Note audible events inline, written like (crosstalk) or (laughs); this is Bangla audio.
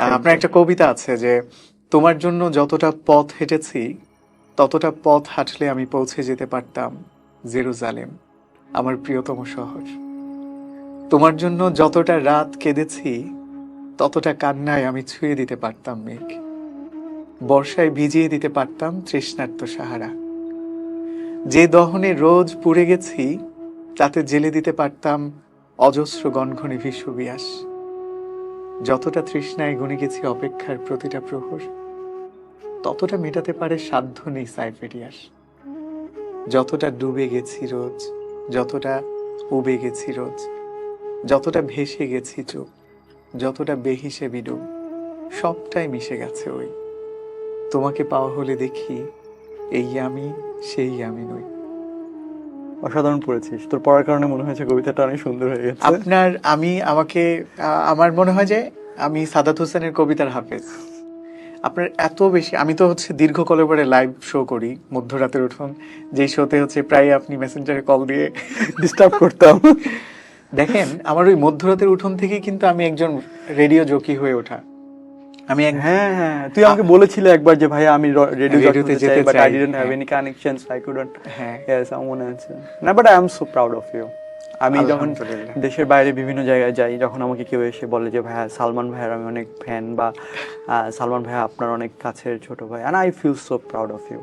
আপনার একটা কবিতা আছে যে, তোমার জন্য যতটা পথ হেঁটেছি, ততটা পথ হাঁটলে আমি পৌঁছে যেতে পারতাম জেরুজালেম, আমার প্রিয়তম শহর। তোমার জন্য যতটা রাত কেঁদেছি, ততটা কান্নায় আমি ছুঁয়ে দিতে পারতাম মেঘ। বর্ষায় ভিজিয়ে দিতে পারতাম তৃষ্ণার্ত সাহারা। যে দহনে রোজ পুড়ে গেছি, তাতে জেলে দিতে পারতাম অজস্র গনঘনে বিশ্ববিয়াস যতটা তৃষ্ণায় গুনে গেছি অপেক্ষার প্রতিটা প্রহর, ততটা মেটাতে পারে সাধ্য নেই সাইফেরিয়াস যতটা ডুবে গেছি রোজ, যতটা উবে গেছি রোজ, যতটা ভেসে গেছি চোখ যতটা বেহিসে বিডুম সবটাই মিশে গেছে ওই। তোমাকে পাওয়া হলে দেখি, এই আমি, সেই আমি নই। অসাধারণ পড়েছিস। তোর পড়ার কারণে মনে হয়েছে কবিতাটা অনেক সুন্দর হয়ে গেছে। আপনার আমি আমাকে আমার মনে হয় যে আমি সাদাত হোসেনের কবিতার হাফেজ। আপনার এত বেশি আমি তো হচ্ছে দীর্ঘ কলে পরে লাইভ শো করি মধ্যরাতের উঠোন। যেই শোতে হচ্ছে প্রায় আপনি মেসেঞ্জারে কল দিয়ে (laughs) ডিস্টার্ব করতাম। (laughs) দেখেন আমার ওই মধ্যরাতের উঠোন থেকে কিন্তু আমি একজন রেডিও জকি হয়ে ওঠা। আমি হ্যাঁ হ্যাঁ। তুই আমাকে বলেছিলে একবার যে ভাই আমি রেডিও রেডিওতে যেতে চাই বাট আই ডিডন্ট হ্যাভ হ্যাঁ। এনি কানেকশনস আই কুডন্ট হ্যাঁ। ইয়েস আমার মনে আছে না but I am so proud of you আমি যখন দেশের বাইরে বিভিন্ন জায়গায় যাই যখন আমাকে কেউ এসে বলে যে ভাইয়া সালমান ভাইয়ের আমি অনেক ফ্যান বা সালমান ভাইয়া আপনার অনেক কাছের ছোট ভাই। And I feel so proud of you